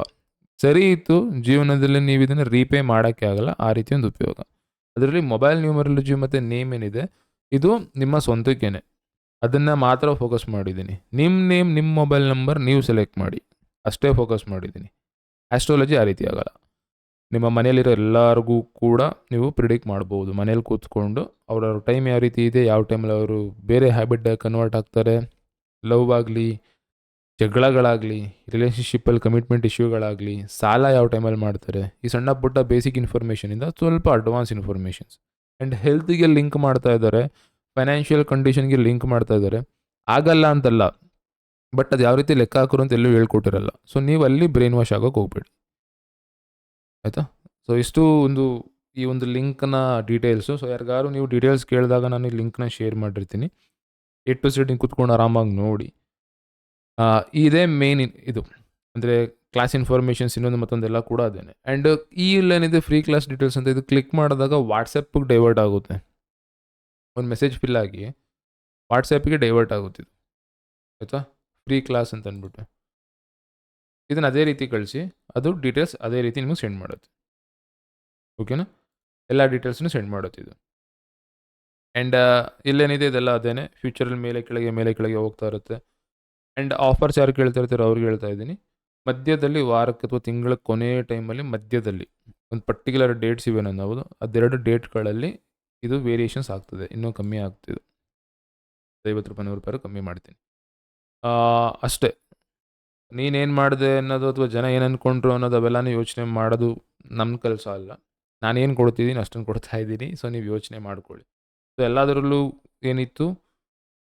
ಸರಿ ಇತ್ತು. ಜೀವನದಲ್ಲಿ ನೀವು ಇದನ್ನು ರೀಪೇ ಮಾಡೋಕ್ಕೆ ಆಗಲ್ಲ. ಆ ರೀತಿ ಒಂದು ಉಪಯೋಗ. ಅದರಲ್ಲಿ ಮೊಬೈಲ್ ನ್ಯೂಮರಾಲಜಿ ಮತ್ತು ನೇಮ್ ಏನಿದೆ, ಇದು ನಿಮ್ಮ ಸ್ವಂತಕ್ಕೇನೆ. ಅದನ್ನು ಮಾತ್ರ ಫೋಕಸ್ ಮಾಡಿದ್ದೀನಿ. ನಿಮ್ಮ ನೇಮ್ ನಿಮ್ಮ ಮೊಬೈಲ್ ನಂಬರ್ ನೀವು ಸೆಲೆಕ್ಟ್ ಮಾಡಿ. ಅಷ್ಟೇ ಫೋಕಸ್ ಮಾಡಿದ್ದೀನಿ. ಆಸ್ಟ್ರಾಲಜಿ ಆ ರೀತಿ ಆಗಲ್ಲ. ನಿಮ್ಮ ಮನೆಯಲ್ಲಿರೋ ಎಲ್ಲರಿಗೂ ಕೂಡ ನೀವು ಪ್ರಿಡಿಕ್ಟ್ ಮಾಡ್ಬೋದು. ಮನೇಲಿ ಕೂತ್ಕೊಂಡು ಅವರ ಟೈಮ್ ಯಾವ ರೀತಿ ಇದೆ, ಯಾವ ಟೈಮಲ್ಲಿ ಅವರು ಬೇರೆ ಹ್ಯಾಬಿಟ್ ಕನ್ವರ್ಟ್ ಆಗ್ತಾರೆ ಲವ್ ಆಗಲಿ ಜಗಳಗಳಾಗಲಿ ರಿಲೇಷನ್ಶಿಪ್ಪಲ್ಲಿ ಕಮಿಟ್ಮೆಂಟ್ ಇಶ್ಯೂಗಳಾಗಲಿ ಸಾಲ ಯಾವ ಟೈಮಲ್ಲಿ ಮಾಡ್ತಾರೆ, ಈ ಸಣ್ಣ ಪುಟ್ಟ ಬೇಸಿಕ್ ಇನ್ಫಾರ್ಮೇಷನಿಂದ ಸ್ವಲ್ಪ ಅಡ್ವಾನ್ಸ್ ಇನ್ಫಾರ್ಮೇಷನ್ಸ್ ಆ್ಯಂಡ್ ಹೆಲ್ತ್ಗೆ ಲಿಂಕ್ ಮಾಡ್ತಾ ಇದ್ದಾರೆ ಫೈನಾನ್ಷಿಯಲ್ ಕಂಡೀಷನ್ಗೆ ಲಿಂಕ್ ಮಾಡ್ತಾ ಇದ್ದಾರೆ. ಆಗಲ್ಲ ಅಂತಲ್ಲ ಬಟ್ ಅದು ಯಾವ ರೀತಿ ಲೆಕ್ಕ ಹಾಕೋರು ಅಂತ ಎಲ್ಲೂ ಹೇಳ್ಕೊಟ್ಟಿರಲ್ಲ. ಸೊ ನೀವು ಅಲ್ಲಿ ಬ್ರೈನ್ ವಾಶ್ ಆಗೋಕೆ ಹೋಗ್ಬೇಡಿ. ಆಯಿತಾ? ಸೊ ಇಷ್ಟು ಒಂದು, ಈ ಒಂದು ಲಿಂಕ್ನ ಡೀಟೇಲ್ಸು ಸೊ ಯಾರಿಗಾರು ನೀವು ಡೀಟೇಲ್ಸ್ ಕೇಳಿದಾಗ ನಾನು ಈ ಲಿಂಕ್ನ ಶೇರ್ ಮಾಡಿರ್ತೀನಿ. ಎಟ್ ಟು ಸೆಟ್ ಕೂತ್ಕೊಂಡು ಆರಾಮಾಗಿ ನೋಡಿ. ಇದೇ ಮೇನ್ ಇದು. ಅಂದರೆ ಕ್ಲಾಸ್ ಇನ್ಫಾರ್ಮೇಷನ್ಸ್ ಇನ್ನೊಂದು ಮತ್ತೊಂದೆಲ್ಲ ಕೂಡ ಅದೇನೆ. ಆ್ಯಂಡ್ ಈ ಇಲ್ಲೇನಿದೆ ಫ್ರೀ ಕ್ಲಾಸ್ ಡೀಟೇಲ್ಸ್ ಅಂತ ಇದು ಕ್ಲಿಕ್ ಮಾಡಿದಾಗ ವಾಟ್ಸಪ್ಗೆ ಡೈವರ್ಟ್ ಆಗುತ್ತೆ. ಒಂದು ಮೆಸೇಜ್ ಫಿಲ್ ಆಗಿ ವಾಟ್ಸಪ್ಗೆ ಡೈವರ್ಟ್ ಆಗುತ್ತೆ ಇದು. ಆಯಿತಾ? ಫ್ರೀ ಕ್ಲಾಸ್ ಅಂತ ಅಂದ್ಬಿಟ್ಟು. ಇದನ್ನು ಅದೇ ರೀತಿ ಕಳಿಸಿ, ಅದು ಡೀಟೇಲ್ಸ್ ಅದೇ ರೀತಿ ನಿಮಗೆ ಸೆಂಡ್ ಮಾಡುತ್ತೆ. ಓಕೆನಾ ಎಲ್ಲ ಡೀಟೇಲ್ಸ್ನು ಸೆಂಡ್ ಮಾಡುತ್ತೆ ಇದು. ಆ್ಯಂಡ್ ಇಲ್ಲೇನಿದೆ ಇದೆಲ್ಲ ಅದೇನೆ. ಫ್ಯೂಚರಲ್ಲಿ ಮೇಲೆ, ಕೆಳಗೆ ಮೇಲೆ, ಕೆಳಗೆ ಹೋಗ್ತಾ ಇರುತ್ತೆ. ಆ್ಯಂಡ್ ಆಫರ್ಸ್ ಯಾರು ಇರ್ತಾರೆ ಅವ್ರಿಗೆ ಹೇಳ್ತಾ ಇದ್ದೀನಿ. ಮಧ್ಯದಲ್ಲಿ ವಾರಕ್ಕೆ ಅಥವಾ ತಿಂಗಳ ಕೊನೆಯ ಟೈಮಲ್ಲಿ ಮಧ್ಯದಲ್ಲಿ ಒಂದು ಪರ್ಟಿಕ್ಯುಲರ್ ಡೇಟ್ಸ್ ಇವೆ ಅನ್ನೋದು ಅದೆರಡು ಡೇಟ್ಗಳಲ್ಲಿ ಇದು ವೇರಿಯೇಷನ್ಸ್ ಆಗ್ತದೆ. ಇನ್ನೂ ಕಮ್ಮಿ ಆಗ್ತಿದೆ. ಐವತ್ತು ರೂಪಾಯಿ, ನೂರು ರೂಪಾಯಿ ಕಮ್ಮಿ ಮಾಡ್ತೀನಿ. ಅಷ್ಟೇ. ನೀನೇನು ಮಾಡಿದೆ ಅನ್ನೋದು ಅಥವಾ ಜನ ಏನು ಅಂದ್ಕೊಂಡ್ರು ಅನ್ನೋದು ಅವೆಲ್ಲನೂ ಯೋಚನೆ ಮಾಡೋದು ನಮ್ಮ ಕೆಲಸ ಅಲ್ಲ. ನಾನೇನು ಕೊಡ್ತಿದ್ದೀನಿ ಅಷ್ಟನ್ನು ಕೊಡ್ತಾ ಇದ್ದೀನಿ. ಸೊ ನೀವು ಯೋಚನೆ ಮಾಡ್ಕೊಳ್ಳಿ. ಸೊ ಎಲ್ಲದರಲ್ಲೂ ಏನಿತ್ತು?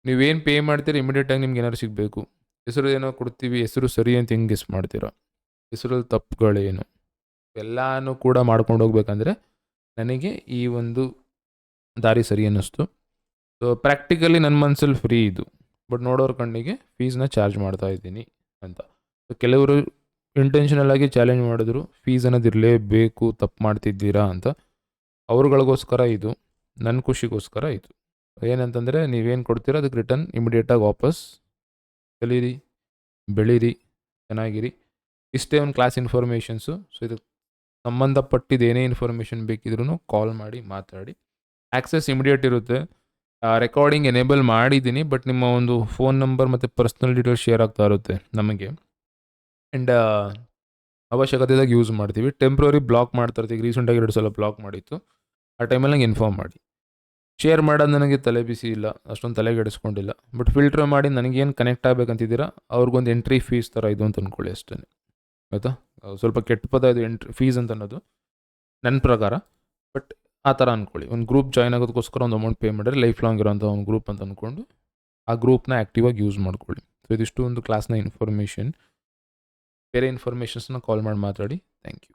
ನೀವೇನು ಪೇ ಮಾಡ್ತೀರಿ ಇಮಿಡಿಯೇಟಾಗಿ ನಿಮ್ಗೆ ಏನಾದ್ರು ಸಿಗಬೇಕು. ಹೆಸರು ಏನೋ ಕೊಡ್ತೀವಿ, ಹೆಸರು ಸರಿ ಅಂತ ಹೆಂಗೆ ಗೆಸ್ ಮಾಡ್ತೀರಾ? ಹೆಸರಲ್ಲಿ ತಪ್ಪುಗಳೇನು? ಎಲ್ಲನೂ ಕೂಡ ಮಾಡ್ಕೊಂಡು ಹೋಗ್ಬೇಕಂದ್ರೆ ನನಗೆ ಈ ಒಂದು ದಾರಿ ಸರಿ ಅನ್ನಿಸ್ತು. ಸೊ ಪ್ರಾಕ್ಟಿಕಲಿ ನನ್ನ ಮನಸ್ಸಲ್ಲಿ ಫ್ರೀ ಇದು. ಬಟ್ ನೋಡೋರ ಕಣ್ಣಿಗೆ ಫೀಸ್ನ ಚಾರ್ಜ್ ಮಾಡ್ತಾ ಇದ್ದೀನಿ ಅಂತ. ಸೊ ಕೆಲವರು ಇಂಟೆನ್ಷನಲ್ ಆಗಿ ಚಾಲೆಂಜ್ ಮಾಡಿದ್ರು ಫೀಸ್ ಅನ್ನೋದು ಇರಲೇಬೇಕು, ತಪ್ಪು ಮಾಡ್ತಿದ್ದೀರಾ ಅಂತ. ಅವ್ರುಗಳಿಗೋಸ್ಕರ ಇದು ನನ್ನ ಖುಷಿಗೋಸ್ಕರ ಇದು. ಏನಂತಂದರೆ ನೀವೇನು ಕೊಡ್ತೀರೋ ಅದಕ್ಕೆ ರಿಟರ್ನ್ ಇಮಿಡಿಯೇಟಾಗಿ ವಾಪಸ್ ಕಲೀರಿ, ಬೆಳೀರಿ, ಚೆನ್ನಾಗಿರಿ. ಇಷ್ಟೇ ಒಂದು ಕ್ಲಾಸ್ ಇನ್ಫಾರ್ಮೇಷನ್ಸು ಸೊ ಇದಕ್ಕೆ ಸಂಬಂಧಪಟ್ಟಿದ್ದು ಏನೇ ಇನ್ಫಾರ್ಮೇಷನ್ ಬೇಕಿದ್ರೂ ಕಾಲ್ ಮಾಡಿ ಮಾತಾಡಿ. ಆ್ಯಕ್ಸೆಸ್ ಇಮಿಡಿಯೇಟ್ ಇರುತ್ತೆ. ರೆಕಾರ್ಡಿಂಗ್ ಎನೇಬಲ್ ಮಾಡಿದ್ದೀನಿ ಬಟ್ ನಿಮ್ಮ ಒಂದು ಫೋನ್ ನಂಬರ್ ಮತ್ತು ಪರ್ಸ್ನಲ್ ಡೀಟೇಲ್ಸ್ ಶೇರ್ ಆಗ್ತಾ ಇರುತ್ತೆ ನಮಗೆ. ಆ್ಯಂಡ್ ಅವಶ್ಯಕತೆ ಇದ್ದಾಗ ಯೂಸ್ ಮಾಡ್ತೀವಿ. ಟೆಂಪ್ರರಿ ಬ್ಲಾಕ್ ಮಾಡ್ತಾ ಇರ್ತೀವಿ. ರೀಸೆಂಟಾಗಿ ಎರಡು ಸಲ ಬ್ಲಾಕ್ ಮಾಡಿತ್ತು. ಆ ಟೈಮಲ್ಲಿ ನಂಗೆ ಇನ್ಫಾರ್ಮ್ ಮಾಡಿ. ಶೇರ್ ಮಾಡೋದು ನನಗೆ ತಲೆ ಬಿಸಿ ಇಲ್ಲ, ಅಷ್ಟೊಂದು ತಲೆಗೆಡಿಸ್ಕೊಂಡಿಲ್ಲ. ಬಟ್ ಫಿಲ್ಟ್ರ್ ಮಾಡಿ ನನಗೇನು ಕನೆಕ್ಟ್ ಆಗಬೇಕಂತಿದ್ದೀರಾ, ಅವ್ರಿಗೊಂದು ಎಂಟ್ರಿ ಫೀಸ್ ಥರ ಇದು ಅಂತ ಅಂದ್ಕೊಳ್ಳಿ ಅಷ್ಟೇ ಆಯಿತಾ? ಸ್ವಲ್ಪ ಕೆಟ್ಟ ಪದ ಇದು ಎಂಟ್ರಿ ಫೀಸ್ ಅಂತ ಅನ್ನೋದು. ನನ್ನ ಪ್ರಕಾರ. ಬಟ್ ಆ ಥರ ಅಂದ್ಕೊಳ್ಳಿ ಒಂದು ಗ್ರೂಪ್ ಜಾಯ್ನ್ ಆಗೋದಕ್ಕೋಸ್ಕರ ಒಂದು ಅಮೌಂಟ್ ಪೇ ಮಾಡಿದ್ರೆ ಲೈಫ್ ಲಾಂಗ್ ಇರೋಂಥ ಒಂದು ಗ್ರೂಪ್ ಅಂತ ಅಂದ್ಕೊಂಡು ಆ ಗ್ರೂಪ್ನ ಆ್ಯಕ್ಟಿವಾಗಿ ಯೂಸ್ ಮಾಡ್ಕೊಳ್ಳಿ. ಸೊ ಇದಿಷ್ಟು ಒಂದು ಕ್ಲಾಸ್ನ ಇನ್ಫಾರ್ಮೇಷನ್ ಬೇರೆ ಇನ್ಫಾರ್ಮೇಷನ್ಸ್ನ ಕಾಲ್ ಮಾಡಿ ಮಾತಾಡಿ. Thank you